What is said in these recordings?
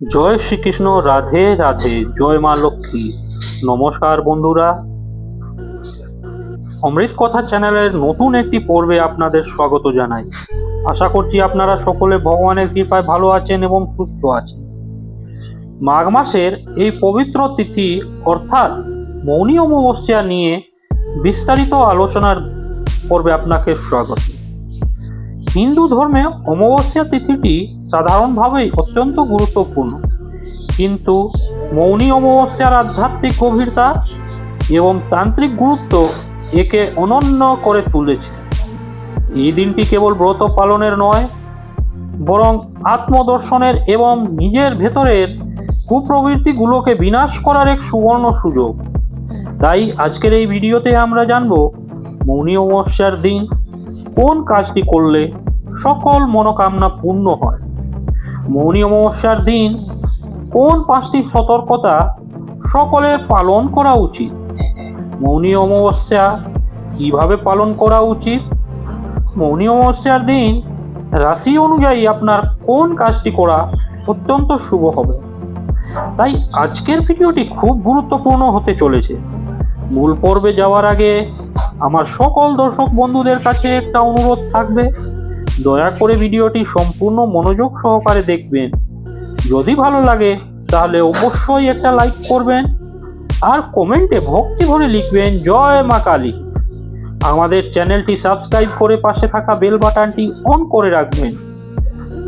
জয় শ্রীকৃষ্ণ, রাধে রাধে, জয় মা লক্ষ্মী। নমস্কার বন্ধুরা। অমৃত কথা চ্যানেলের নতুন একটি পর্বে আপনাদের স্বাগত জানাই। আশা করছি আপনারা সকলে ভগবানের কৃপায় ভালো আছেন এবং সুস্থ আছেন। মাঘ মাসের এই পবিত্র তিথি, অর্থাৎ মৌনী অমাবস্যা নিয়ে বিস্তারিত আলোচনার পর্বে আপনাকে স্বাগত। হিন্দু ধর্মে অমাবস্যা তিথিটি সাধারণভাবেই অত্যন্ত গুরুত্বপূর্ণ। কিন্তু মৌনী অমাবস্যার আধ্যাত্মিক গভীরতা এবং তান্ত্রিক গুরুত্ব একে অনন্য করে তুলেছে। এই দিনটি কেবল ব্রত পালনের নয়, বরং আত্মদর্শনের এবং নিজের ভেতরের কুপ্রবৃত্তিগুলোকে বিনাশ করার এক সুবর্ণ সুযোগ। তাই আজকের এই ভিডিওতে আমরা জানব মৌনী অমাবস্যার দিন কোন কাজটি করলে সকল মনোকামনা পূর্ণ হয়। মৌনী অমাবস্যার দিন কোন পাঁচটি সতর্কতা সকলের পালন করা উচিত? মৌনী অমাবস্যা কীভাবে পালন করা উচিত? মৌনী অমাবস্যার দিন রাশি অনুযায়ী আপনার কোন কাজটি করা অত্যন্ত শুভ হবে। তাই আজকের ভিডিওটি খুব গুরুত্বপূর্ণ হতে চলেছে। মূল পর্বে যাওয়ার আগে আমার সকল দর্শক বন্ধুদের কাছে একটা অনুরোধ থাকবে। দয়া করে ভিডিওটি সম্পূর্ণ মনোযোগ সহকারে দেখবেন। যদি ভালো লাগে, তাহলে অবশ্যই একটা লাইক করবেন আর কমেন্টে ভক্তি ভরে লিখবেন, জয় মা কালী। আমাদের চ্যানেলটি সাবস্ক্রাইব করে পাশে থাকা বেল বাটনটি অন করে রাখবেন।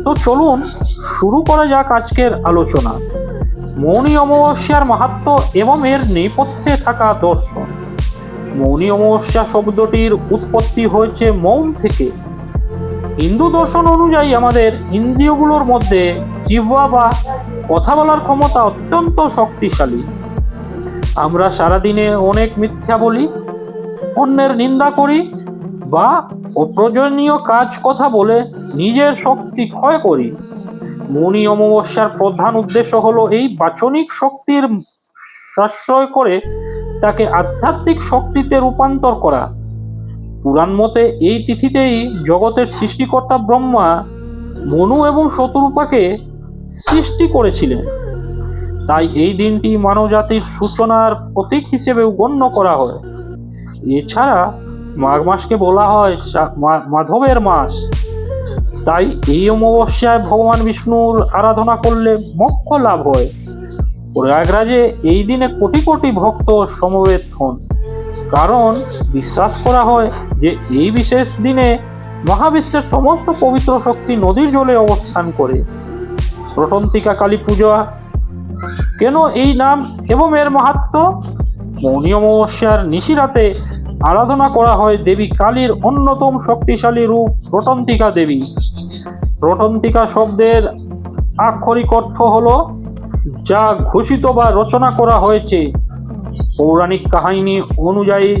তো চলুন শুরু করা যাক আজকের আলোচনা। মৌনী অমাবস্যার মাহাত্ম এবং এর নেপথ্যে থাকা দর্শন। মৌনী অমাবস্যা শব্দটির উৎপত্তি হয়েছে মৌন থেকে। হিন্দু দর্শন অনুযায়ী আমাদের ইন্দ্রিয়গুলোর মধ্যে জিহ্বা বা কথা বলার ক্ষমতা অত্যন্ত শক্তিশালী। আমরা সারাদিনে অনেক মিথ্যা বলি, অন্যের নিন্দা করি বা অপ্রয়োজনীয় কাজ কথা বলে নিজের শক্তি ক্ষয় করি। মৌনী অমাবস্যার প্রধান উদ্দেশ্য হলো এই বাচনিক শক্তির সাশ্রয় করে তাকে আধ্যাত্মিক শক্তিতে রূপান্তর করা। পুরাণ মতে এই তিথিতেই জগতের সৃষ্টিকর্তা ব্রহ্মা মনু এবং শতরূপাকে সৃষ্টি করেছিলেন। তাই এই দিনটি মানবজাতির সূচনার প্রতীক হিসেবেও গণ্য করা হয়। এছাড়া মাঘ মাসকে বলা হয় মাধবের মাস। তাই এই অমাবস্যায় ভগবান বিষ্ণুর আরাধনা করলে মোক্ষ লাভ হয়। প্রয়াগরাজে এই দিনে কোটি কোটি ভক্ত সমবেত হন। কারণ বিশ্বাস করা হয় যে এই বিশেষ দিনে মহাবিশ্বের সমস্ত পবিত্র শক্তি নদীর জলে অবস্থান করে। রটন্তিকা কালী পূজা। কেন এই নাম এবং এর মাহাত্ম? মৌনী অমাবস্যার নিশিরাতে আরাধনা করা হয় দেবী কালীর অন্যতম শক্তিশালী রূপ রটন্তিকা দেবী। রটন্তিকা শব্দের আক্ষরিক অর্থ হলো যা ঘোষিত বা রচনা করা হয়েছে। পৌরাণিক কাহিনী অনুযায়ী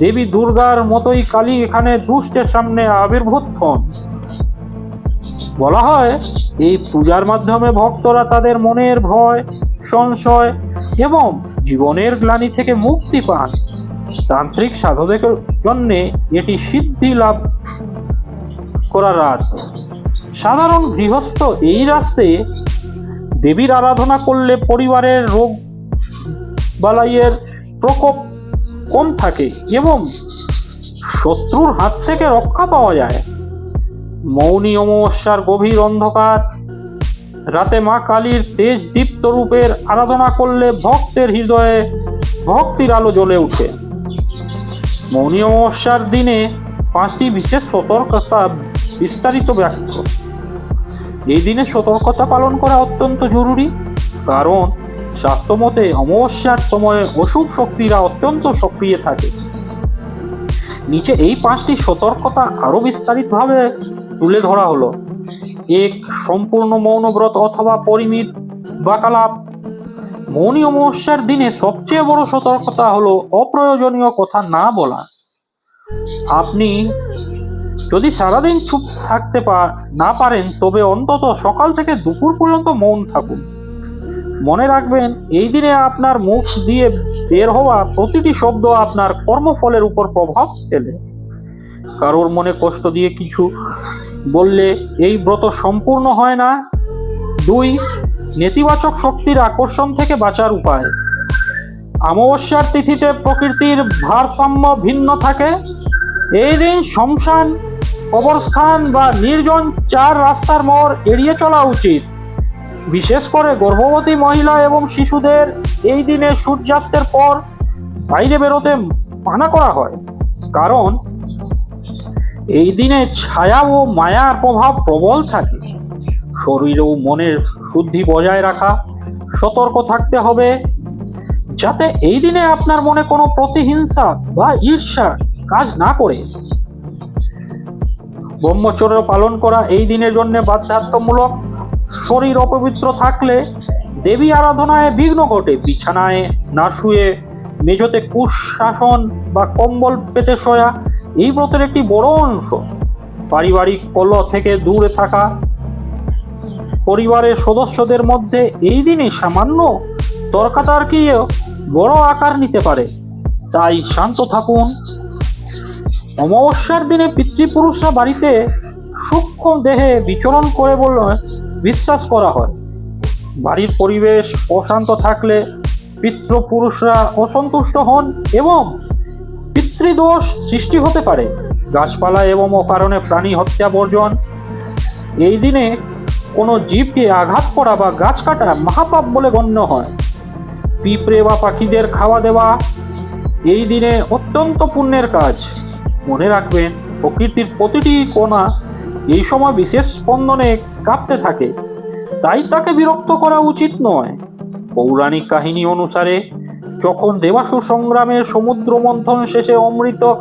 দেবী দুর্গার মতোই কালী এখানে দুষ্টের সামনে আবির্ভূত হন। বলা হয়, এই পূজার মাধ্যমে ভক্তরা তাদের মনের ভয়, সংশয় এবং জীবনের গ্লানি থেকে মুক্তি পান। তান্ত্রিক সাধকের জন্যে এটি সিদ্ধি লাভ করা রাত সাধারণ গৃহস্থ এই রাস্তে দেবীর আরাধনা করলে পরিবারের রোগ বালাইয়ের প্রকোপ কম থাকে এবং শত্রুর হাত থেকে রক্ষা পাওয়া যায়। মৌনী অমাবস্যার গভীর অন্ধকার, রাতে মা কালীর তেজ দীপ্ত রূপের আরাধনা করলে ভক্তের হৃদয়ে ভক্তির আলো জ্বলে ওঠে মৌনী অমাবস্যার দিনে পাঁচটি বিশেষ সতর্কতা বিস্তারিত ব্যক্ত এই দিনে সতর্কতা পালন করা অত্যন্ত জরুরি, কারণ স্বাস্থ্যমতে অমাবস্যার সময়ে অশুভ শক্তিরা অত্যন্ত সক্রিয় থাকে। নিচে এই পাঁচটি সতর্কতা আরও বিস্তারিতভাবে তুলে ধরা হলো। এক, সম্পূর্ণ মৌনব্রত অথবা পরিমিত বাকালাপ। মৌনী অমাবস্যার দিনে সবচেয়ে বড় সতর্কতা হলো অপ্রয়োজনীয় কথা না বলা। আপনি যদি সারাদিন চুপ থাকতে পা- না পারেন, তবে অন্তত সকাল থেকে দুপুর পর্যন্ত মৌন থাকুন। মনে রাখবেন, এই দিনে আপনার মুখ দিয়ে বের হওয়া প্রতিটি শব্দ আপনার কর্মফলের উপর প্রভাব ফেলে। কারোর মনে কষ্ট দিয়ে কিছু বললে এই ব্রত সম্পূর্ণ হয় না। দুই, নেতিবাচক শক্তির আকর্ষণ থেকে বাঁচার উপায়। অমাবস্যার তিথিতে প্রকৃতির ভারসাম্য ভিন্ন থাকে। এই দিন শ্মশান, কবরস্থান বা নির্জন চার রাস্তার মোড় এড়িয়ে চলা উচিত। বিশেষ করে গর্ভবতী মহিলা এবং শিশুদের এই দিনে সূর্যাস্তের পর বাইরে বেরোতে মানা করা হয়। কারণ এই দিনে ছায়া ও মায়ার প্রভাব প্রবল থাকে। শরীর ও মনের শুদ্ধি বজায় রাখা, সতর্ক থাকতে হবে, যাতে এই দিনে আপনার মনে কোনো প্রতিহিংসা বা ঈর্ষা কাজ না করে। ব্রহ্মচর্য পালন করা এই দিনের জন্য বাধ্যতামূলক। শরীর অপবিত্র থাকলে দেবী আরাধনায় বিঘ্ন ঘটে, বিছানায় না শুয়ে, মেঝোতে কুশ শাসন বা কম্বল পেতে শোয়া এই ব্রতের একটি বড় অংশ। পারিবারিক কলহ থেকে দূরে থাকা পরিবারের সদস্যদের মধ্যে এই দিনে সামান্য তর্কাতর্কিও বড় আকার নিতে পারে। তাই শান্ত থাকুন। অমাবস্যার দিনে পিতৃপুরুষরা বাড়িতে সূক্ষ্ম দেহে বিচরণ করে বলে বিশ্বাস করা হয়। বাড়ির পরিবেশ অশান্ত থাকলে পিতৃপুরুষরা অসন্তুষ্ট হন এবং পিতৃদোষ সৃষ্টি হতে পারে। গাছপালা এবং অকারণে প্রাণী হত্যা বর্জন। এই দিনে কোনো জীবকে আঘাত করা বা গাছ কাটা মহাপাপ বলে গণ্য হয়। পিঁপড়ে বা পাখিদের খাওয়া দেওয়া এই দিনে অত্যন্ত পুণ্যের কাজ। মনে রাখবেন, প্রকৃতির প্রতিটি কোণা এই সময় বিশেষ স্পন্দনে কাঁপতে থাকে। তাই তাকে বিরক্ত করা উচিত নয়। পৌরাণিক কাহিনী অনুসারে, যখন দেবাসুর সংগ্রামের সমুদ্র মন্থন শেষে অমৃত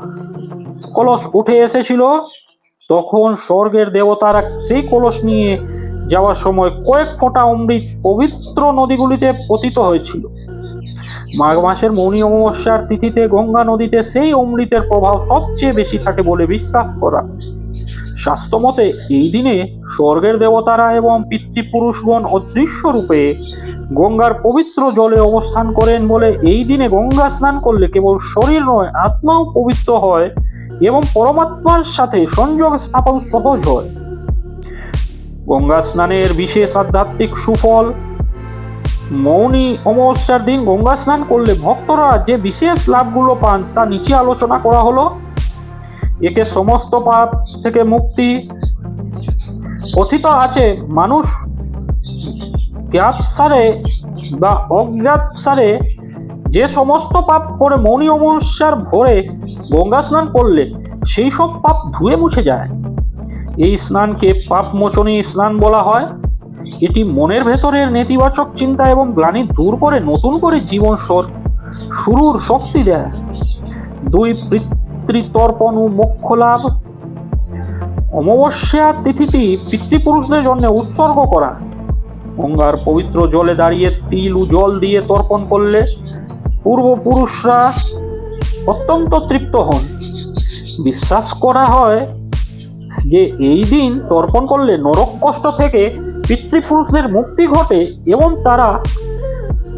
কলস উঠে এসেছিল, তখন স্বর্গের দেবতারা সেই কলস নিয়ে যাওয়ার সময় কয়েক ফোঁটা অমৃত পবিত্র নদীগুলিতে পতিত হয়েছিল। মাঘ মাসের মৌনী অমাবস্যার তিথিতে গঙ্গা নদীতে সেই অমৃতের প্রভাব সবচেয়ে বেশি থাকে বলে বিশ্বাস করা শাস্ত্রমতে এই দিনে স্বর্গের দেবতারা এবং পিতৃপুরুষগণ অদৃশ্য রূপে গঙ্গার পবিত্র জলে অবস্থান করেন বলে এই দিনে গঙ্গা স্নান করলে কেবল শরীর নয়, আত্মাও পবিত্র হয় এবং পরমাত্মার সাথে সংযোগ স্থাপন সহজ হয়। গঙ্গা স্নানের বিশেষ আধ্যাত্মিক সুফল, মৌনী অমাবস্যার দিন গঙ্গা স্নান করলে ভক্তরা যে বিশেষ লাভগুলো পান তা নিচে আলোচনা করা হলো। একে সমস্ত পাপ থেকে মুক্তি কথিত আছে। মানুষ জ্ঞাত সারে বা অজ্ঞাত সারে যে সমস্ত পাপ করে মৌনী অমাবস্যার ভোরে গঙ্গা স্নান করলে, সেই সব পাপ ধুয়ে মুছে যায়। এই স্নানকে পাপ মোচনী স্নান বলা হয়। এটি মনের ভেতরের নেতিবাচক চিন্তা এবং গ্লানি দূর করে নতুন করে জীবন শুরুর শক্তি দেয়। দুই পিতৃতর্পণ ও মোক্ষ লাভ। অমাবস্যা তিথিটি পিতৃপুরুষদের জন্য উৎসর্গ করা। গঙ্গার পবিত্র জলে দাঁড়িয়ে তিল ও জল দিয়ে তর্পণ করলে পূর্বপুরুষরা অত্যন্ত তৃপ্ত হন। বিশ্বাস করা হয় যে এই দিন তর্পণ করলে নরক কষ্ট থেকে পিতৃপুরুষদের মুক্তি ঘটে এবং তারা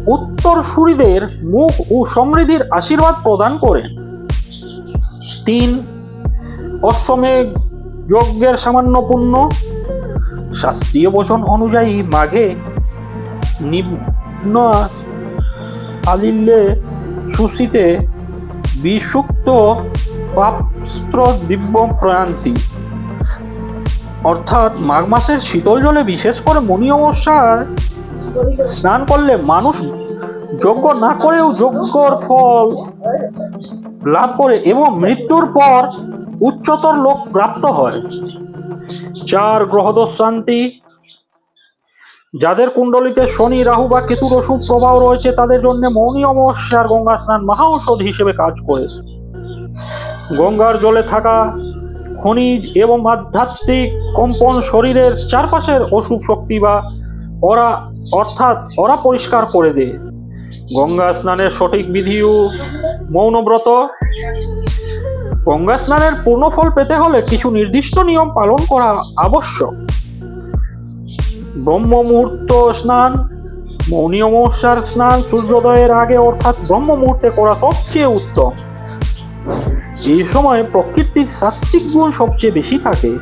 উত্তরসূরিদের মুখ ও সমৃদ্ধির আশীর্বাদ প্রদান করেন। তিন, অশ্বমেঘ যজ্ঞের সামান্য পুণ্য। শাস্ত্রীয় বচন অনুযায়ী মাঘে নিম্ন আলিল্যে সুশীতে বিষুক্ত পাপস্ত্র দিব্য প্রয়ান্তি অর্থাৎ মাঘ মাসের শীতল জলে বিশেষ করে মনি অমাবস্যার স্নান করলে মানুষ যজ্ঞ না করেও যজ্ঞর ফল লাভ করে এবং মৃত্যুর পর উচ্চতর লোক প্রাপ্ত হয়। চার গ্রহদোষ শান্তি যাদের কুণ্ডলিতে শনি, রাহু বা কেতুর অশুভ প্রভাব রয়েছে, তাদের জন্য মৌনী অমাবস্যার গঙ্গা স্নান মহা ঔষধ হিসেবে কাজ করে। গঙ্গার জলে থাকা খনিজ এবং আধ্যাত্মিক কম্পন শরীরের চারপাশের অশুভ শক্তি বা ওরা অর্থাৎ ওরা পরিষ্কার করে দেয়। গঙ্গা স্নানের সঠিক বিধি ও মৌনব্রত। গঙ্গা স্নানের পূর্ণ ফল পেতে হলে কিছু নির্দিষ্ট নিয়ম পালন করা আবশ্যক। ব্রহ্ম মুহূর্ত স্নান, মৌনী অমাবস্যার স্নান সূর্যোদয়ের আগে অর্থাৎ ব্রহ্ম মুহূর্তে করা সবচেয়ে উত্তম। এই সময় প্রকৃতির সাত্ত্বিক গুণ সবচেয়ে বেশি থাকে।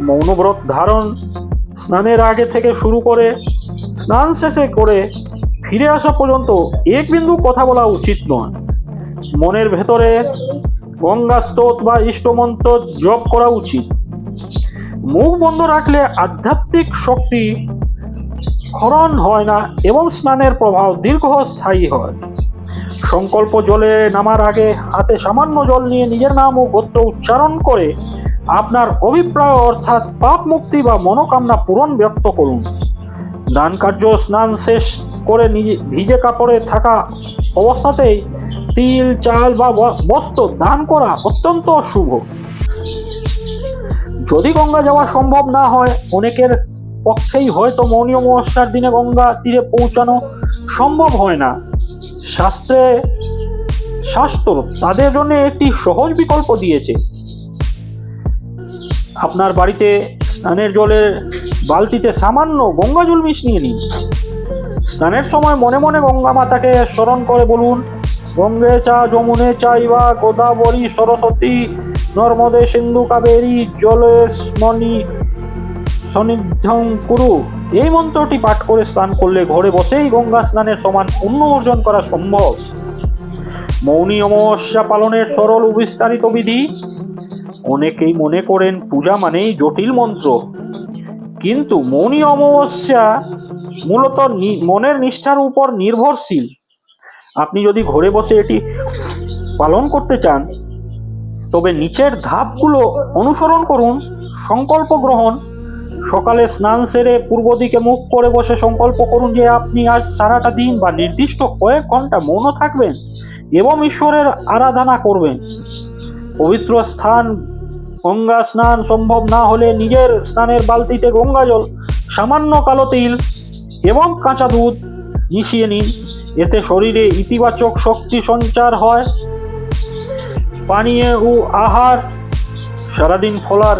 মৌনব্রত ধারণ স্নানের আগে থেকে শুরু করে, স্নান শেষে করে ফিরে আসা পর্যন্ত এক বিন্দু কথা বলা উচিত নয়। মনের ভেতরে গঙ্গা স্তোত বা ইষ্টমন্ত্র জপ করা উচিত। মুখ বন্ধ রাখলে আধ্যাত্মিক শক্তি ক্ষরণ হয় না এবং স্নানের প্রভাব দীর্ঘস্থায়ী হয়। সংকল্প জলে নামার আগে হাতে সামান্য জল নিয়ে নিজের নাম ও গোত্র উচ্চারণ করে আপনার অভিপ্রায় অর্থাৎ পাপ মুক্তি বা মনোকামনা পূরণ ব্যক্ত করুন। দান কার্য স্নান শেষ করে নিজে ভিজে কাপড়ে থাকা অবস্থাতেই তিল, চাল বা বস্ত্র দান করা অত্যন্ত শুভ। যদি গঙ্গা যাওয়া সম্ভব না হয়, অনেকের পক্ষেই হয়তো মৌনী অমাবস্যার দিনে গঙ্গা তীরে পৌঁছানো সম্ভব হয় না। শাস্ত্রে শাস্ত্র তাদের জন্য একটি সহজ বিকল্প দিয়েছে। আপনার বাড়িতে স্নানের জলের বালতিতে সামান্য গঙ্গা জল মিশিয়ে নিন। স্নানের সময় মনে মনে গঙ্গা মাতাকে স্মরণ করে বলুন, গঙ্গে চা, যমুনে চাইবা গোদাবরী সরস্বতী, নর্মদে সিন্ধু কাবেরী স্মনি সনিধ্যং কুরু। এই মন্ত্রটি পাঠ করে স্নান করলে ঘরে বসেই গঙ্গা স্নানের সমান পুণ্য অর্জন করা সম্ভব। মৌনী অমাবস্যা পালনের সরল ও বিস্তারিত বিধি। অনেকেই মনে করেন পূজা মানেই জটিল মন্ত্র। কিন্তু মৌনী অমাবস্যা মূলত মনের নিষ্ঠার উপর নির্ভরশীল। আপনি যদি ঘরে বসে এটি পালন করতে চান, তবে নিচের ধাপগুলো অনুসরণ করুন, সংকল্প গ্রহণ, সকালে স্নান সেরে পূর্ব দিকে মুখ করে বসে সংকল্প করুন যে আপনি আজ সারাটা দিন বা নির্দিষ্ট কয়েক ঘণ্টা মৌন থাকবেন এবং ঈশ্বরের আরাধনা করবেন। পবিত্র স্থান, গঙ্গা স্নান সম্ভব না হলে নিজের স্নানের বালতিতে গঙ্গা জল সামান্য কালো তিল এবং কাঁচা দুধ মিশিয়ে নিন। এতে শরীরে ইতিবাচক শক্তি সঞ্চার হয়। পানীয় ও আহার সারাদিন ফলার,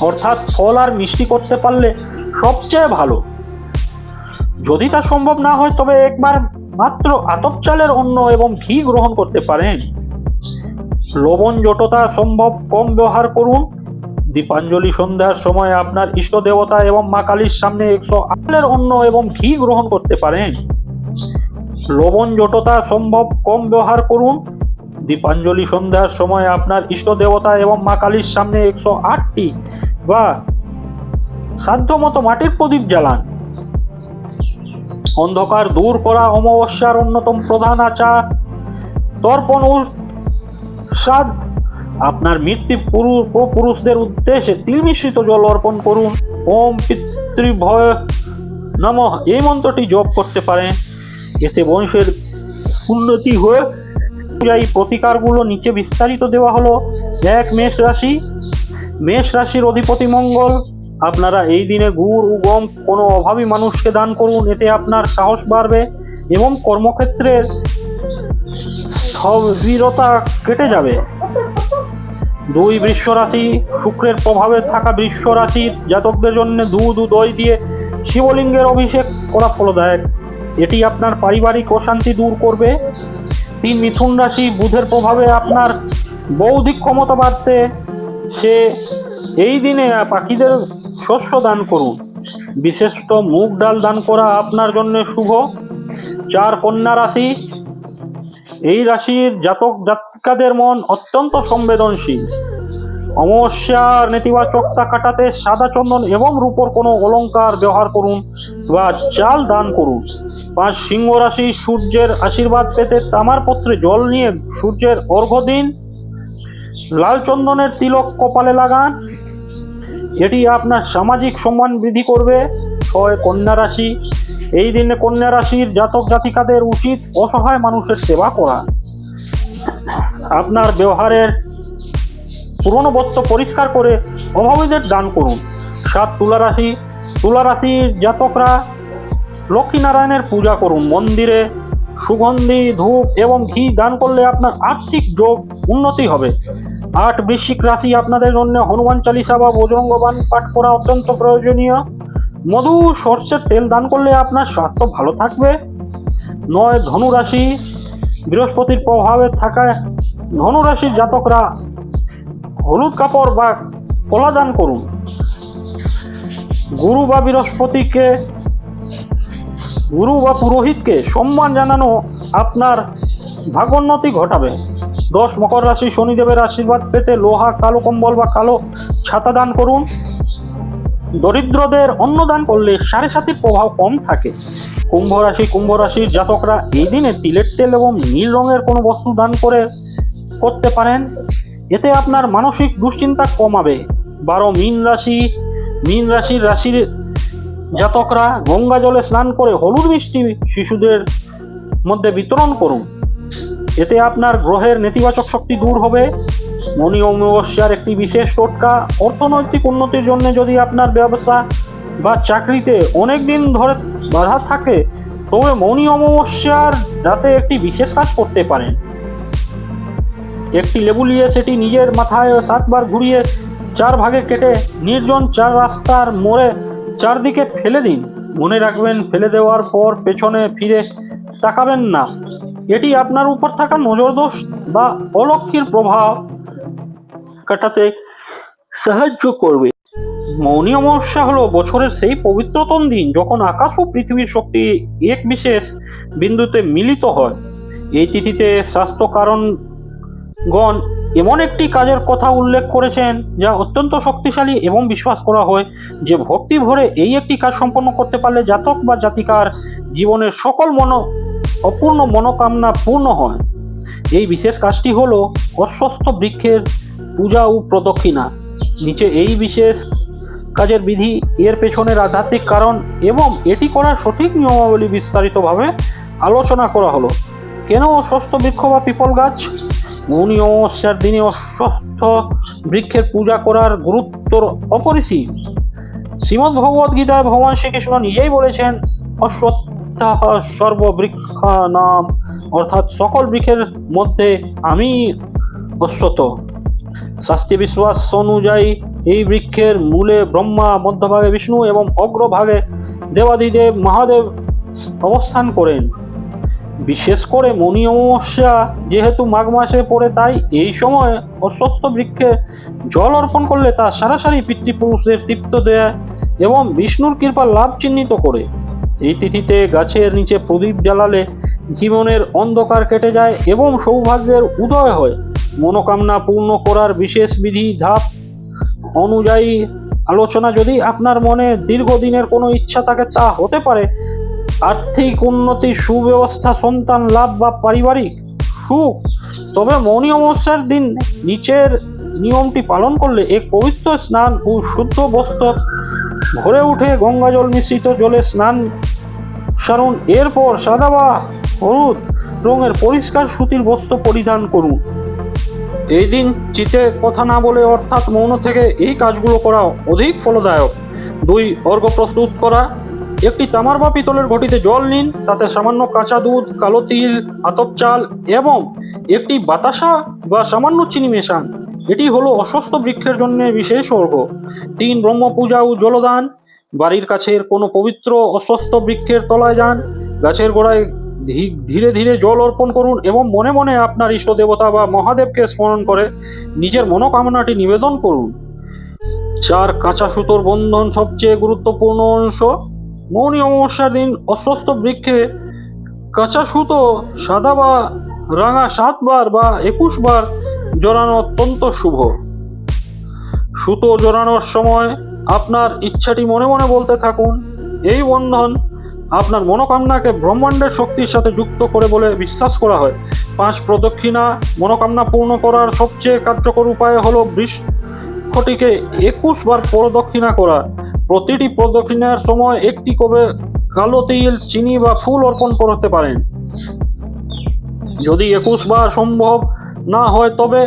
অর্থাৎ ফল আর মিষ্টি করতে পারলে সবচেয়ে ভালো। যদি তা সম্ভব না হয়, তবে একবার মাত্র আতপ চালের অন্ন এবং ঘি গ্রহণ করতে পারেন। লবণ, জটতা সম্ভব কম ব্যবহার করুন। দীপাঞ্জলি সন্ধ্যার সময় আপনার ইষ্ট দেবতা এবং মা কালীর সামনে একশো আলের অন্ন এবং ঘি গ্রহণ করতে পারেন। লবণ জটতা সম্ভব, কম ব্যবহার করুন। দীপাঞ্জলি সন্ধ্যার সময় আপনার ইষ্ট দেবতা এবং মা কালীর সামনে একশো আটটি বা সাধ্যমতো মাটির প্রদীপ জ্বালান। অন্ধকার দূর করা অমাবস্যার অন্যতম প্রধান আচার তর্পণ ও আপনার মৃত্যু পুরু- পুরুষদের উদ্দেশ্যে তিল মিশ্রিত জল অর্পণ করুন। ওম পিতৃভয় নম। এই মন্ত্রটি জপ করতে পারেন। এতে বংশের উন্নতি হয়ে এই প্রতিকারগুলো নিচে বিস্তারিত দেওয়া হলো। এক মেষ রাশি। মেষ রাশির অধিপতি মঙ্গল। আপনারা এই দিনে গুড় ও গম কোনো অভাবী মানুষকে দান করুন। এতে আপনার সাহস বাড়বে এবং কর্মক্ষেত্রের স্থবিরতা কেটে যাবে। দুই বৃশ্ব রাশি শুক্রের প্রভাবে থাকা বৃশ্ব রাশির জাতকদের জন্য দুধ ও দই দিয়ে শিবলিঙ্গের অভিষেক করা ফলদায়ক। এটি আপনার পারিবারিক অশান্তি দূর করবে। তিন মিথুন রাশি, বুধের প্রভাবে আপনার বৌদ্ধিক ক্ষমতা বাড়তে। সে এই দিনে পাখিদের শস্য দান করুন। বিশেষত মুগ ডাল দান করা আপনার জন্য শুভ। চার কন্যা রাশি এই রাশির জাতক জাতিকাদের মন অত্যন্ত সংবেদনশীল। অমস্যার নেতিবাচকতা কাটাতে সাদা চন্দন এবং রূপর কোনো অলঙ্কার ব্যবহার করুন বা চাল দান করুন। পাঁচ সিংহ রাশি সূর্যের আশীর্বাদ পেতে তামার পত্রে জল নিয়ে সূর্যের অর্ঘ্য দিন। লাল চন্দনের তিলক কপালে লাগান। এটি আপনার সামাজিক সম্মান বৃদ্ধি করবে। ছয় কন্যা রাশি এই দিনে কন্যা রাশির জাতক জাতিকাদের উচিত অসহায় মানুষের সেবা করা। আপনার ব্যবহারের পুরনো বস্ত্র পরিষ্কার করে অভাবীদের দান করুন। সাত তুলা রাশি, তুলা রাশির জাতকরা লক্ষ্মীনারায়ণের পূজা করুন। মন্দিরে সুগন্ধি, ধূপ এবং ঘি দান করলে আপনার আর্থিক যোগ উন্নতি হবে। আট বৃশ্চিক রাশি আপনাদের জন্য হনুমান চালিসা বা বজরঙ্গবান পাঠ করা অত্যন্ত প্রয়োজনীয়। মধু, সর্ষের তেল দান করলে আপনার স্বাস্থ্য ভালো থাকবে। নয়, ধনুরাশি, বৃহস্পতির প্রভাবে থাকায় ধনু রাশির জাতকরা হলুদ কাপড় বা কলা দান করুন। গুরু বা বৃহস্পতিকে, গুরু বা পুরোহিতকে সম্মান জানানো আপনার ভাগোন্নতি ঘটাবে। দশ, মকর রাশি শনিদেবের আশীর্বাদ পেতে লোহা, কালো কম্বল বা কালো ছাতা দান করুন। দরিদ্রদের অন্নদান করলে সাড়ে সাতির প্রভাব কম থাকে। কুম্ভ রাশি, কুম্ভ রাশির জাতকরা এই দিনে তিলের তেল এবং নীল রঙের কোনো বস্তু দান করে করতে পারেন। এতে আপনার মানসিক দুশ্চিন্তা কমাবে। বারো মীন রাশি, মীন রাশির রাশির জাতকরা গঙ্গা জলে স্নান করে হলুদ মিষ্টি শিশুদের মধ্যে বিতরণ করুন। এতে আপনার গ্রহের নেতিবাচক শক্তি দূর হবে। মনি অমাবস্যার একটি বিশেষ টোটকা অর্থনৈতিক উন্নতির জন্য যদি আপনার ব্যবসা বা চাকরিতে অনেক দিন ধরে বাধা থাকে, তবে মৌনী অমাবস্যার রাতে একটি বিশেষ কাজ করতে পারেন। একটি লেবু নিয়ে সেটি নিজের মাথায় সাতবার ঘুরিয়ে চার ভাগে কেটে নির্জন চার রাস্তার মোড়ে চারদিকে ফেলে দিন। মনে রাখবেন, ফেলে দেওয়ার পর পেছনে ফিরে তাকাবেন না। এটি আপনার উপর থাকা নজরদোষ বা অলক্ষীর প্রভাব কাটাতে সাহায্য করবে। মৌনী অমাবস্যা হলো বছরের সেই পবিত্রতম দিন যখন আকাশ ও পৃথিবীর শক্তি এক বিশেষ বিন্দুতে মিলিত হয়। এই তিথিতে স্বাস্থ্য কারণগণ এমন একটি কাজের কথা উল্লেখ করেছেন যা অত্যন্ত শক্তিশালী এবং বিশ্বাস করা হয় যে ভক্তি ভরে এই একটি কাজ সম্পন্ন করতে পারলে জাতক বা জাতিকার জীবনের সকল মন, অপূর্ণ মনোকামনা পূর্ণ হয়। এই বিশেষ কাজটি হলো অস্বস্থ বৃক্ষের পূজা ও প্রদক্ষিণা। নিচে এই বিশেষ কাজের বিধি, এর পেছনের আধ্যাত্মিক কারণ এবং এটি করার সঠিক নিয়মাবলী বিস্তারিতভাবে আলোচনা করা হলো। কেন অস্বস্থ বৃক্ষ বা পিপল গাছ? মৌনী অমাবস্যার দিনে অস্বস্থ বৃক্ষের পূজা করার গুরুত্ব অপরিসীম। শ্রীমদ্ ভগবদ গীতায় ভগবান শ্রীকৃষ্ণ নিজেই বলেছেন অশ্বত্থাহ সর্ববৃক্ষ নাম অর্থাৎ সকল বৃক্ষের মধ্যে আমি অশ্বত শাস্তি বিশ্বাস অনুযায়ী এই বৃক্ষের মূলে ব্রহ্মা, মধ্যভাগে বিষ্ণু এবং অগ্রভাগে দেবাদিদেব মহাদেব অবস্থান করেন। বিশেষ করে মণি অমাবস্যা যেহেতু মাঘ মাসে পড়ে, তাই এই সময় অস্বস্থ বৃক্ষে জল অর্পণ করলে তা সরাসরি পিতৃপুরুষদের তৃপ্ত দেয় এবং বিষ্ণুর কৃপা লাভ চিহ্নিত করে। এই তিথিতে গাছের নিচে প্রদীপ জ্বালালে জীবনের অন্ধকার কেটে যায় এবং সৌভাগ্যের উদয় হয়। মনোকামনা পূর্ণ করার বিশেষ বিধি ধাপ অনুযায়ী আলোচনা যদি আপনার মনে দীর্ঘদিনের কোনো ইচ্ছা থাকে তা হতে পারে। আর্থিক উন্নতি, সুব্যবস্থা, সন্তান লাভ বা পারিবারিক সুখ। তবে মৌনী অমাবস্যার দিন নিচের নিয়মটি পালন করলে এক পবিত্র স্নান ও শুদ্ধ বস্ত্র ভরে উঠে গঙ্গা জল মিশ্রিত জলে স্নান সারুন। এরপর সাদা বা হলুদ রঙের পরিষ্কার সুতির বস্ত্র পরিধান করুন। এই দিন চিতে কথা না বলে অর্থাৎ মৌন থেকে এই কাজগুলো করা অধিক ফলদায়ক। দুই অর্ঘ প্রস্তুত করা। একটি তামার বা পিতলের ঘটিতে জল নিন, তাতে সামান্য কাঁচা দুধ, কালো তিল, আতপ চাল এবং একটি বাতাসা বা সামান্য চিনি মেশান। এটি হলো অস্বস্থ বৃক্ষের জন্য বিশেষ অর্ঘ তিন, ব্রহ্ম পূজা ও জলদান। বাড়ির কাছের কোনো পবিত্র অস্বস্থ বৃক্ষের তলায় যান। গাছের গোড়ায় ধীরে ধীরে জল অর্পণ করুন এবং মনে মনে আপনার ইষ্ট দেবতা বা মহাদেবকে স্মরণ করে নিজের মনোকামনাটি নিবেদন করুন। চার কাঁচা সুতোর বন্ধন সবচেয়ে গুরুত্বপূর্ণ অংশ। মৌনী অমাবস্যার দিন অস্বস্থ বৃক্ষে কাঁচা সুতো সাদা বা রাঙা সাতবার বা একুশ বার জড়ানো অত্যন্ত শুভ। সুতো জড়ানোর সময় আপনার ইচ্ছাটি মনে মনে বলতে থাকুন, এই বন্ধন আপনার মনোকামনাকে ব্রহ্মাণ্ডের শক্তির সাথে যুক্ত করে বলে বিশ্বাস করা হয়। পাঁচ, প্রদক্ষিণা মনোকামনা পূর্ণ করার সবচেয়ে কার্যকর উপায় হলো বৃক্ষটিকে একুশ বার প্রদক্ষিণা করা। প্রতিটি প্রদক্ষিণার সময় একটি করে কালো তিল, চিনি বা ফুল অর্পণ করতে পারেন। যদি একুশ বার সম্ভব না হয় তবে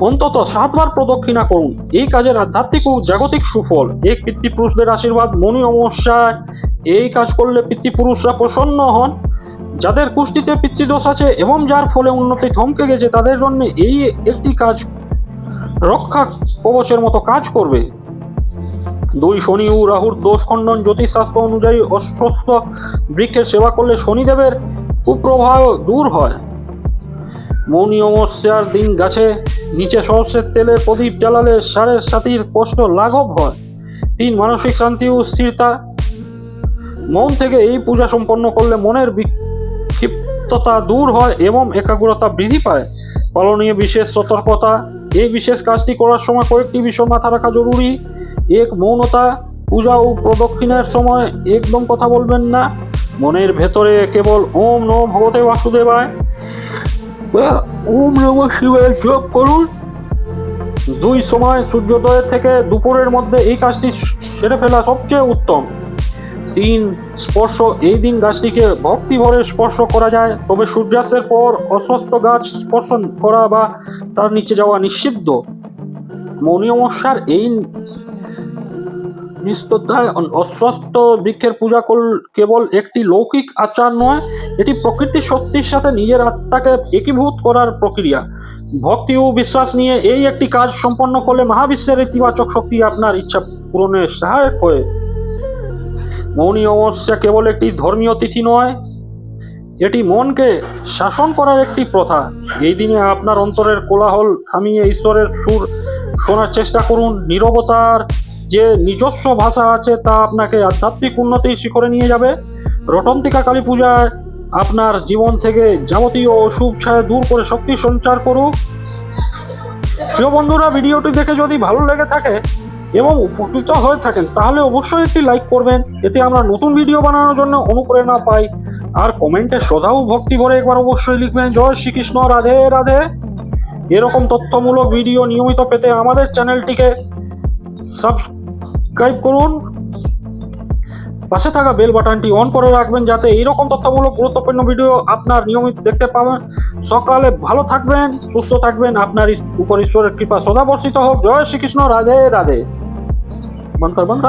অন্তত সাতবার প্রদক্ষিণা করুন। এই কাজের আধ্যাত্মিক ও জাগতিক সুফল। এক পিতৃপুরুষদের আশীর্বাদ মনি অমাবস্যায়। এই কাজ করলে পিতৃপুরুষরা প্রসন্ন হন। যাদের কুষ্টিতে পিতৃদোষ আছে এবং যার ফলে উন্নতি থমকে গেছে, তাদের জন্য এই একটি কাজ রক্ষা কবচের মতো কাজ করবে। দুই শনি ও রাহুর দোষ খণ্ডন জ্যোতিষশাস্ত্র অনুযায়ী অস্বস্থ বৃক্ষের সেবা করলে শনিদেবের কুপ্রভাব দূর হয়। মৌনী অমাবস্যার দিন গাছে নিচে সর্ষের তেলে প্রদীপ জ্বালালে সারের সাথীর কষ্ট লাঘব হয়। তিন মানসিক শান্তি ও স্থিরতা। মন থেকে এই পূজা সম্পন্ন করলে মনের বিক্ষিপ্ততা দূর হয় এবং একাগ্রতা বৃদ্ধি পায়। পালনীয় বিশেষ সতর্কতা। এই বিশেষ কাজটি করার সময় কয়েকটি বিষয় মাথা রাখা জরুরি। এক, মৌনতা। পূজা ও প্রদক্ষিণের সময় একদম কথা বলবেন না। মনের ভেতরে কেবল ওম নম ভগবতে বাসুদেবায়। বা ওম নম শিবায় জপ করুন। দুই সময় সূর্যোদয়ের থেকে দুপুরের মধ্যে এই কাজটি সেরে ফেলা সবচেয়ে উত্তম। তিন, স্পর্শ, এই দিন গাছটিকে ভক্তি ভরে স্পর্শ করা যায়। তবে সূর্যাস্তের পর অস্বস্ಥ গাছ স্পর্শ করা বা তার নিচে যাওয়া নিষিদ্ধ। মৌনী অমাবস্যার এই নিস্ততায় অস্বস্ಥ বৃক্ষের পূজা কেবল একটি লৌকিক আচার নয়, এটি প্রকৃতির শক্তির সাথে নিজের আত্মাকে একীভূত করার প্রক্রিয়া। ভক্তি ও বিশ্বাস নিয়ে এই একটি কাজ সম্পন্ন করলে মহাবিশ্বের ইতিবাচক শক্তি আপনার ইচ্ছা পূরণে সহায়ক হয়ে। মৌনী অমাবস্যা কেবল একটি ধর্মীয় তিথি নয়, এটি মনকে শাসন করার একটি প্রথা। এই দিনে আপনার অন্তরের কোলাহল থামিয়ে ঈশ্বরের সুর শোনার চেষ্টা করুন, নীরবতার যে নিজস্ব ভাষা আছে তা আপনাকে আধ্যাত্মিক উন্নতির শিখরে নিয়ে যাবে। রটন্তিকা কালী পূজায় আপনার জীবন থেকে যাবতীয় অশুভ ছায়া দূর করে শক্তি সঞ্চার করুক। প্রিয় বন্ধুরা, ভিডিওটি দেখে যদি ভালো লেগে থাকে এবং উপকৃত হয়ে থাকেন, তাহলে অবশ্যই একটি লাইক করবেন। এতে আমরা নতুন ভিডিও বানানোর জন্য অনুপ্রেরণা পাই। আর কমেন্টে শ্রদ্ধা ও ভক্তি ভরে একবার অবশ্যই লিখবেন, জয় শ্রীকৃষ্ণ, রাধে রাধে। এরকম তথ্যমূলক ভিডিও নিয়মিত পেতে আমাদের চ্যানেলটিকে সাবস্ক্রাইব করুন। পাশে থাকা বেল বাটনটি অন করে রাখবেন যাতে এইরকম তথ্যমূলক গুরুত্বপূর্ণ ভিডিও আপনার নিয়মিত দেখতে পাবেন। সকালে ভালো থাকবেন, সুস্থ থাকবেন। আপনার উপর ঈশ্বরের কৃপা সদাবর্ষিত হোক। জয় শ্রীকৃষ্ণ। রাধে রাধে। বন্ধ বন্ধ